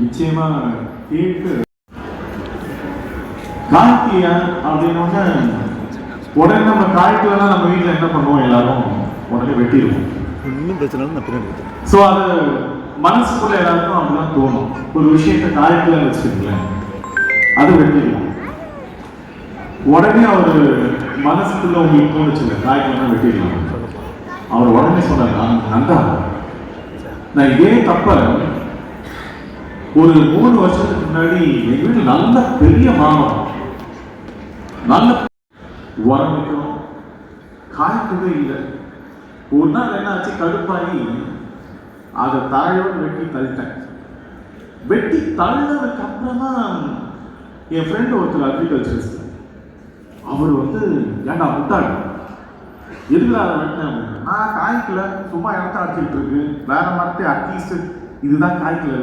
நிச்சயமா கேட்டு. காய்க்கியா அப்படின்னு உடனே நம்ம காய்க்கலாம் நம்ம வீட்டில் என்ன பண்ணுவோம் எல்லாரும்? உடனே வெட்டிடுவோம். இன்னும் பிரச்சனை நான் பின்னாடி. ஸோ அது மனசுக்குள்ள எல்லாருக்கும் அப்படிதான் தோணும். ஒரு விஷயத்தை காய்க்கல வச்சுருக்கேன் அது வெட்டிடலாம் உடனே அவர் மனசுக்குள்ள உங்களுக்கு தோணுச்சுங்க காய்க்கலாம் வெட்டிடலாம். அவர் உடனே சொன்னார் நான் நந்தா நான் இதே தப்ப ஒரு மூணு வருஷத்துக்கு முன்னாடி எங்க வீட்டுல நல்ல பெரிய மாமரம் நல்ல உரம் வைக்கணும். காய்க்கவே இல்லை. ஒரு நாள் என்னாச்சு கடுப்பாகி அதை தரையோடு வெட்டி தள்ளிட்டேன். வெட்டி தள்ளதுக்கு அப்புறமா என் ஃப்ரெண்ட் ஒருத்தர் அக்ரிகல்ச்சரிஸ்ட் அவர் வந்து ஏண்டா முட்டாள்? எதுக்குல அதை வெட்டினேன் அப்படின்னு. நான் காய்க்கல. சும்மா இடத்த அடிச்சுட்டு இருக்கு. வேற மரத்தை அட்லீஸ்ட் இதுதான் காய்க்கல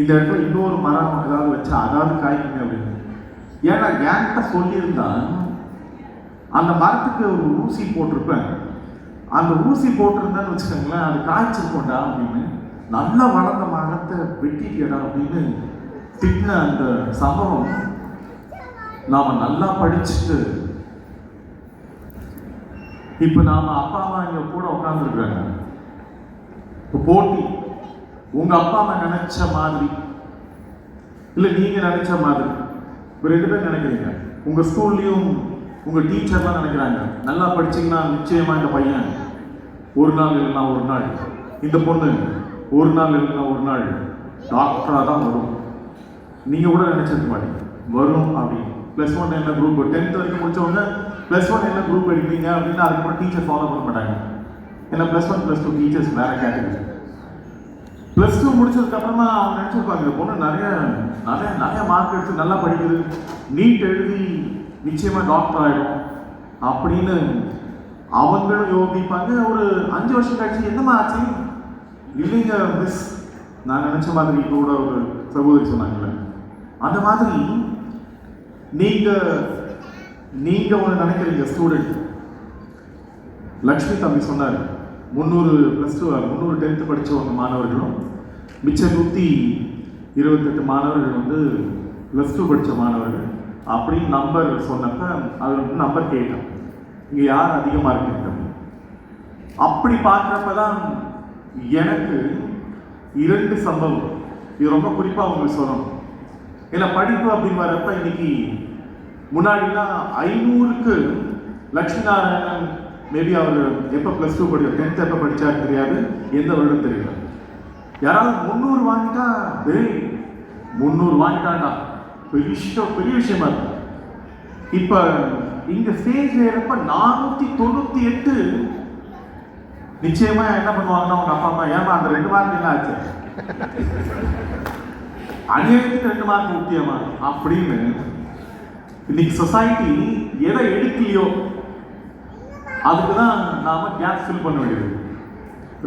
இந்த இடத்துல இன்னொரு மரம் ஏதாவது வச்சு அதாவது காய்க்குங்க அப்படின்னு. ஏன்னா என்கிட்ட சொல்லியிருந்தா அந்த மரத்துக்கு ஒரு ஊசி போட்டிருப்பேன். அந்த ஊசி போட்டிருந்தேன்னு வச்சுக்கோங்களேன் அது காய்ச்சிருக்கோண்டா அப்படின்னு. நல்லா வளர்ந்த மரத்தை வெட்டிட்டியடா அப்படின்னு திட்டின அந்த சம்பவம் நாம் நல்லா படிச்சுட்டு இப்போ நாம் அப்பா அம்மா இங்கே கூட உட்காந்துருக்காங்க இப்போ போட்டி. உங்க அப்பா அம்மா நினைச்ச மாதிரி. இல்லை நீங்க நினைச்ச மாதிரி. இப்போ ரெண்டு பேரும் நினைக்கிறீங்க. உங்க ஸ்கூல்லயும் உங்க டீச்சர்லாம் நினைக்கிறாங்க. நல்லா படிச்சீங்கன்னா நிச்சயமா இந்த பையன் ஒரு நாள் இல்லைன்னா ஒரு நாள். இந்த பொண்ணு ஒரு நாள் இல்லைன்னா ஒரு நாள். டாக்டராக தான் வரும். நீங்கள் கூட நினச்சிருக்க மாட்டீங்க. வரும் அப்படின்னு ப்ளஸ் ஒன் என்ன குரூப் டென்த் வரைக்கும் முடிச்சவங்க ப்ளஸ் ஒன் என்ன குரூப் எடுக்கிறீங்க அப்படின்னு அதுக்கப்புறம் டீச்சர் ஃபாலோ பண்ண மாட்டாங்க. ஏன்னா plus one plus two teachers வேறு கேட்டகரி ப்ளஸ் டூ முடிச்சதுக்கு அப்புறமா அவங்க நினைச்சிருப்பாங்க இந்த பொண்ணு நிறைய நிறைய நிறைய மார்க் எடுத்து நல்லா படிக்குது. நீட் எழுதி நிச்சயமா டாக்டர் ஆகிடும் அப்படின்னு அவங்களும் யோசிப்பாங்க ஒரு அஞ்சு வருஷம் கழிச்சு என்னம்மா ஆச்சு? இல்லைங்க மிஸ் நான் நினைச்ச மாதிரி இப்போ கூட ஒரு சகோதரி சொன்னாங்கல்ல. அந்த மாதிரி நீங்க நீங்க ஒன்று நினைக்கிறீங்க ஸ்டூடெண்ட் லக்ஷ்மி தம்பி சொன்னார். முந்நூறு ப்ளஸ் டூ முந்நூறு டென்த்து படித்தவங்க மாணவர்களும் மிச்ச நூற்றி இருபத்தெட்டு மாணவர்கள் வந்து ப்ளஸ் டூ படித்த மாணவர்கள். அப்படின்னு நம்பர் சொன்னப்ப அதில் வந்து நம்பர் கேட்டேன் இங்கே யார் அதிகமாக இருக்குங்க அப்படி பார்க்குறப்ப தான் எனக்கு இரண்டு சம்பவம். இது ரொம்ப குறிப்பாக உங்களுக்கு சொல்லணும். ஏன்னா படிப்பு அப்படின்னு வரப்ப இன்னைக்கு முன்னாடிலாம் ஐநூறுக்கு லட்சுமி நாராயணன் மேபி அவர் எப்போ ப்ளஸ் டூ படி டென்த் எப்போ படிச்சாரு தெரியாது. எந்த வருடம் தெரியல. யாராவது முந்நூறு வாங்கிட்டா டேய் முந்நூறு வாங்கிட்டாண்டா பெரிய விஷயம் பெரிய விஷயமா இருக்கு. இப்போ இங்கே ஸ்டேஜ் ஏறப்ப நானூற்றி தொண்ணூத்தி எட்டு நிச்சயமா என்ன பண்ணுவாங்கன்னா உங்கள் அப்பா அம்மா ஏமா அந்த ரெண்டு மார்க் என்ன ஆச்சு? அநியாயத்துக்கு ரெண்டு மார்க் முக்கியமா? அப்படின்னு இன்னைக்கு சொசைட்டி எதை எடுக்கலையோ அதுக்கு தான் நாம் கேப் ஃபில் பண்ண வேண்டியது.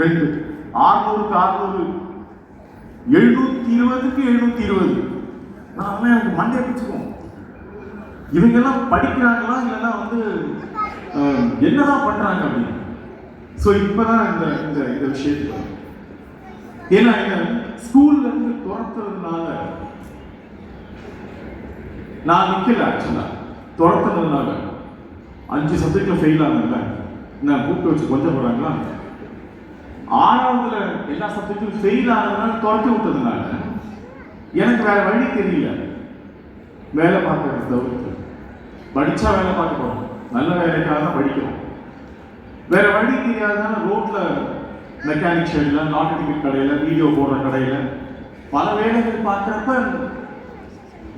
ரெண்டு ஆறுநூறுக்கு ஆறுநூறு எழுநூற்றி இருபதுக்கு எழுநூற்றி இருபது. நான் எனக்கு மண்டே பிடிச்சுக்குவோம் இவங்கெல்லாம் படிக்கிறாங்களா இல்லைன்னா வந்து என்னதான் பண்ணுறாங்க அப்படின்னு. ஸோ இப்பதான் இந்த இந்த இந்த விஷயத்துக்கு ஏன்னா இந்த ஸ்கூல்ல இருந்து துரத்துறதுனால நான் நிற்கல ஆக்சுவலாக துரத்துறதுனால அஞ்சு சப்ஜெக்டில் ஃபெயில் ஆனதுல நான் கூப்பிட்டு வச்சு கொஞ்சம் போகிறாங்களா ஆறாவதுல எல்லா சப்ஜெக்டும் ஃபெயில் ஆனதுனால துரத்தி விட்டதுனால எனக்கு வேற வழி தெரியல. வேலை பார்க்கறது தவிர்த்து. படித்தா வேலை பார்க்க நல்ல வேலைக்காக தான் படிக்கிறோம். வேற வழி தெரியாதனால ரோட்ல மெக்கானிக் ஷெட்ல நாட்டு டிக்கெட் கடையில் வீடியோ போடுற கடையில் பல வேலைகள் பார்க்குறப்ப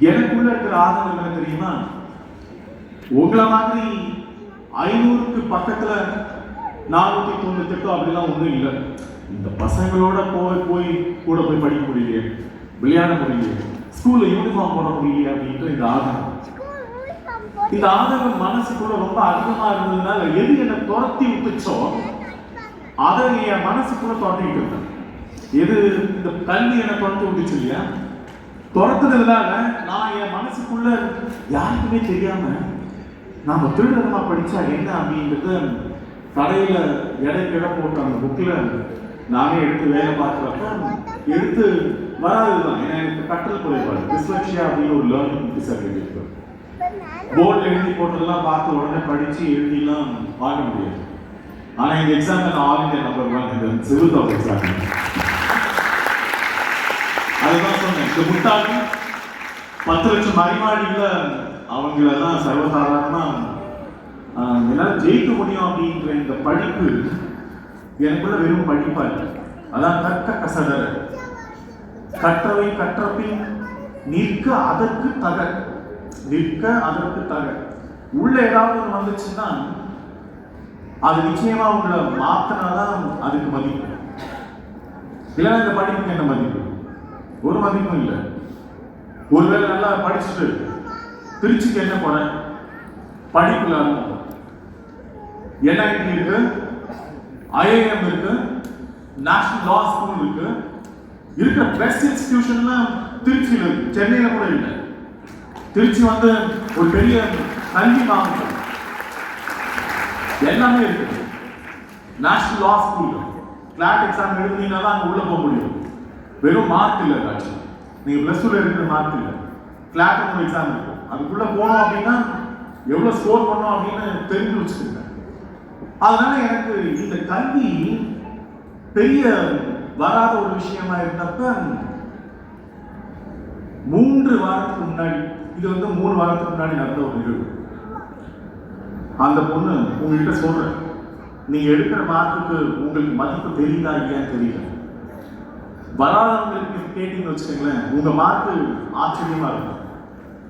எனக்குள்ள இருக்கிற ஆதங்கம் என்ன தெரியுமா? உங்களை மாதிரி ஐநூறுக்கு பக்கத்தில் நானூற்றி தொண்ணூத்தெட்டு அப்படிலாம் ஒன்றும் இல்லை. இந்த பசங்களோட போய் போய் கூட போய் படிக்க முடியலையே. விளையாட முடியலையே. ஸ்கூலில் யூனிஃபார்ம் போட முடியலையே அப்படின்ற இந்த ஆதங்கம் இந்த ஆதங்கம் மனசுக்குள்ள ரொம்ப அதிகமாக இருந்ததுனால எது என்னை துரத்தி விட்டுச்சோ அதை என் மனசுக்குள்ள துரத்திட்டு இருந்தேன். எது இந்த கல்வி என்னை துரத்தி விட்டுச்சு இல்லையா? துரத்துனதுனால நான் என் மனசுக்குள்ள யாருக்குமே தெரியாமல் நாம் திருடமாக படித்தா என்ன அப்படின்றது கடையில எடை கிட போட்ட அந்த புக்கில் நானே எடுத்து வேலை பார்க்குறப்ப எடுத்து வராதுதான். ஏன்னா எனக்கு கற்றல் குறைபாடு. டிஸ்லக்ஷியா அப்படின்னு ஒரு லேர்னிங் டிசபிலிட்டி இருக்கு. போர்டில் எழுதி போட்டதெல்லாம் பார்த்து உடனே படித்து எழுதிலாம் பார்க்க முடியாது. ஆனால் இந்த எக்ஸாம் நான் ஆல் இந்தியா நம்பர் ஒன் இந்த சிவில் ஆஃப் எக்ஸாம் அதுதான் சொன்னேன். இந்த முட்டாளி பத்து லட்சம் அறிவாளியில் அவங்களெல்லாம் சர்வசாதாரணமாக என்னால் ஜெயிக்க முடியும் அப்படின்ற இந்த படிப்பு எனக்குள்ள வெறும் படிப்பா இல்லை. அதான் கற்க கசடர. கற்றவை கற்றபின் நிற்க அதற்கு தக. நிற்க அதற்கு தக. உள்ள ஏதாவது ஒன்று வந்துச்சுன்னா அது நிச்சயமா உங்களை மாத்தினாதான் அதுக்கு மதிப்பு. இல்லைன்னா இந்த படிப்புக்கு என்ன மதிப்பு? ஒரு மதிப்பும் இல்லை. ஒருவேளை நல்லா படிச்சுட்டு திருச்சிக்கு என்ன போறேன் படிப்புல என்ஐடி இருக்கு? ஐஏஎம் இருக்கு. நேஷனல் லா ஸ்கூல் இருக்கு. இருக்கிற பெஸ்ட் இன்ஸ்டிடியூஷன்லாம் திருச்சியில் இருக்கு. சென்னையில கூட இல்லை. திருச்சி வந்து ஒரு பெரிய கல்வி மாவட்டம். எல்லாமே இருக்கு. National law school CLAT exam எழுதினீங்கன்னா தான் அங்கே உள்ளே போக முடியும். வெறும் மார்க் இல்லை ஆக்சுவலி நீங்க பிளஸ் டூல இருக்கிற மார்க் இல்லை. கிளாட் எக்ஸாம் இருக்கு. அதுக்குள்ள போனோம் அப்படின்னா எவ்வளோ ஸ்கோர் பண்ணோம் அப்படின்னு தெரிஞ்சு வச்சுக்கோங்க. அதனால எனக்கு இந்த கல்வி பெரிய வராத ஒரு விஷயமா இருந்தப்ப மூன்று வாரத்துக்கு முன்னாடி இது வந்து மூணு வாரத்துக்கு முன்னாடி நடந்த ஒரு நிகழ்வு அந்த பொண்ணு உங்ககிட்ட சொல்றேன். நீங்க எடுக்கிற மார்க்குக்கு உங்களுக்கு மதிப்பு தெரியுதா இல்லையான்னு தெரியல. வராதவங்களுக்கு கேட்டீங்கன்னு வச்சுக்கோங்களேன் உங்க மார்க்கு ஆச்சரியமா இருக்கும்.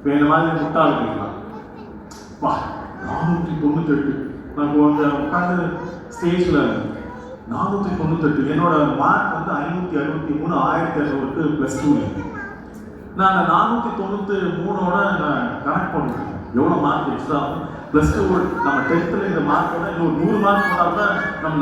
இப்போ இந்த மாதிரி முட்டாளுக்கலாம் வா நானூற்றி தொண்ணூத்தெட்டு. நான் வந்து உட்காந்து ஸ்டேஜில் நானூற்றி தொண்ணூத்தெட்டு. என்னோட மார்க் வந்து ஐநூற்றி அறுபத்தி மூணு ஆயிரத்தி இரநூறுக்கு ப்ளஸ் டூ நான் அந்த நானூற்றி தொண்ணூற்றி மூணோட நான் கனெக்ட் பண்ணுவேன். எவ்வளோ மார்க் எக்ஸ்ட்ரா ப்ளஸ் டூ நம்ம டென்த்தில் இந்த மார்க்கோட இன்னொரு நூறு மார்க் போனால் தான் நம்ம